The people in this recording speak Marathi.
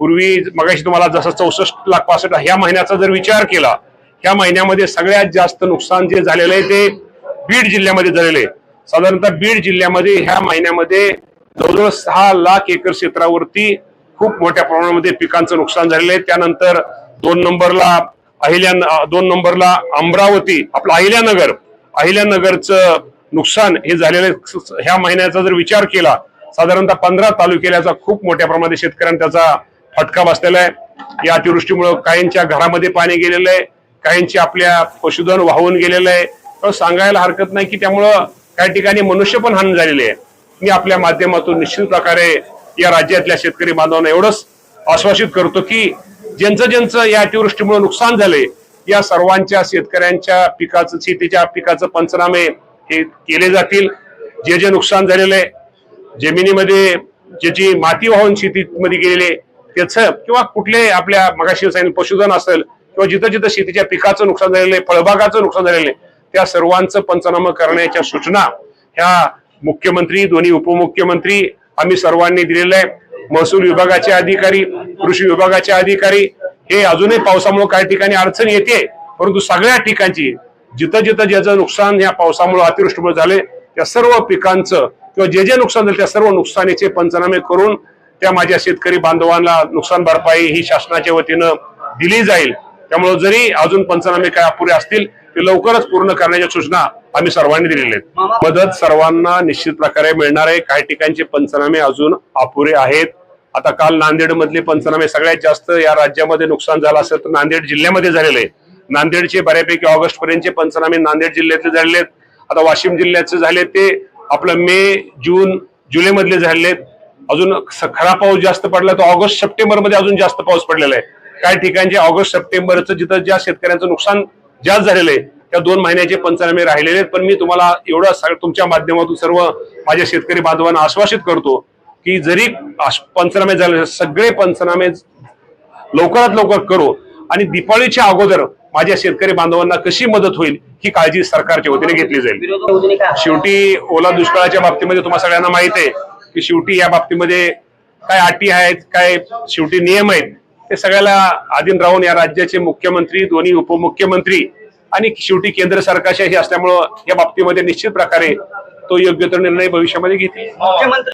पूर्वी मगाशी तुम्हाला जसं चौसष्ट लाख पासष्ट ह्या महिन्याचा जर विचार केला ह्या महिन्यामध्ये सगळ्यात जास्त नुकसान जे झालेलं आहे ते बीड जिल्ह्यामध्ये झालेलं आहे साधारणतः बीड जिल्ह्यामध्ये ह्या महिन्यामध्ये जवळजवळ सहा लाख एकर क्षेत्रावरती खूप मोठ्या प्रमाणामध्ये पिकांचं नुकसान झालेलं आहे त्यानंतर दोन नंबरला अहिल्या दोन नंबरला अमरावती आपलं अहिल्यानगर अहिल्यानगरचं नुकसान हे झालेलं आहे. ह्या महिन्याचा जर विचार केला साधारणतः पंधरा तालुक्याचा खूप मोठ्या प्रमाणात शेतकऱ्यांनी त्याचा फटका बसलेला आहे. या अतिवृष्टीमुळे काहींच्या घरामध्ये पाणी गेलेलं आहे काहींची आपल्या पशुधन वाहून गेलेलं आहे. तर सांगायला हरकत नाही की त्यामुळं काही ठिकाणी मनुष्य पण हानी झालेले आहे. मी आपल्या माध्यमातून निश्चित प्रकारे या राज्यातल्या शेतकरी बांधवांना एवढंच आश्वासित करतो की ज्यांचं ज्यांचं या अतिवृष्टीमुळे नुकसान झाले या सर्वांच्या शेतकऱ्यांच्या पिकाचं शेतीच्या पिकाचं पंचनामे हे केले जातील. जे जे नुकसान झालेलं आहे जमिनीमध्ये ज्याची माती वाहून शेतीमध्ये गेलेली आहे त्याचं किंवा कुठले आपल्या मगाशी सांगितलं पशुधन असेल किंवा जिथं जिथं शेतीच्या पिकाचं नुकसान झालेलं आहे फळबागाचं नुकसान झालेलं आहे त्या सर्वांचं पंचनामा करण्याच्या सूचना ह्या मुख्यमंत्री दोन्ही उपमुख्यमंत्री आम्ही सर्वांनी दिलेल्या आहे महसूल विभागाचे अधिकारी कृषी विभागाचे अधिकारी हे अजूनही पावसामुळे काही ठिकाणी अडचण येते परंतु सगळ्या ठिकाणची जिथं जिथं ज्याचं नुकसान या पावसामुळे अतिवृष्टीमुळे झाले त्या सर्व पिकांचं किंवा जे जे नुकसान झालं त्या सर्व नुकसानीचे पंचनामे करून त्या माझ्या शेतकरी बांधवांना नुकसान भरपाई ही शासनाच्या वतीनं दिली जाईल. त्यामुळे जरी अजून पंचनामे काय अपुरे असतील ते लवकरच पूर्ण करण्याच्या सूचना आम्ही सर्वांनी दिलेल्या आहेत. मदत सर्वांना निश्चित प्रकारे मिळणार आहे. काही ठिकाणचे पंचनामे अजून अपुरे आहेत. आता काल नांदेड मधले पंचनामे सगळ्यात जास्त या राज्यामध्ये नुकसान झालं असेल तर नांदेड जिल्ह्यामध्ये झालेले आहे नांदेडचे बऱ्यापैकी ऑगस्ट पर्यंतचे पंचनामे नांदेड जिल्ह्यातले झालेले आहेत. आता वाशिम जिल्ह्याचे झाले ते आपलं मे जून जुलै मधले झालेले आहेत. अजून खरा पाऊस जास्त पडला तर ऑगस्ट सप्टेंबरमध्ये अजून जास्त पाऊस पडलेला आहे. काही ठिकाणचे ऑगस्ट सप्टेंबरचं जिथं ज्या शेतकऱ्यांचं नुकसान जास्त झालेलं आहे त्या दोन महिन्याचे पंचनामे राहिलेले आहेत. पण मी तुम्हाला एवढं तुमच्या माध्यमातून सर्व माझ्या शेतकरी बांधवांना आश्वासित करतो की जरी पंचनामे झाले सगळे पंचनामे लवकरात लवकर करू. आणि दिपाळीच्या अगोदर माझ्या शेतकरी बांधवांना कशी मदत होईल ही काळजी सरकारच्या वतीने घेतली जाईल. शेवटी ओला दुष्काळाच्या बाबतीमध्ये तुम्हाला सगळ्यांना माहीत आहे. की शेवटी या बाबतीमध्ये काय अटी आहेत काय शेवटी नियम आहेत ते सगळ्याला अधीन राहून या राज्याचे मुख्यमंत्री दोन्ही उपमुख्यमंत्री आणि शेवटी केंद्र सरकारच्या असल्यामुळं या बाबतीमध्ये निश्चित प्रकारे तो योग्य तो निर्णय भविष्यामध्ये घेतील. मुख्यमंत्री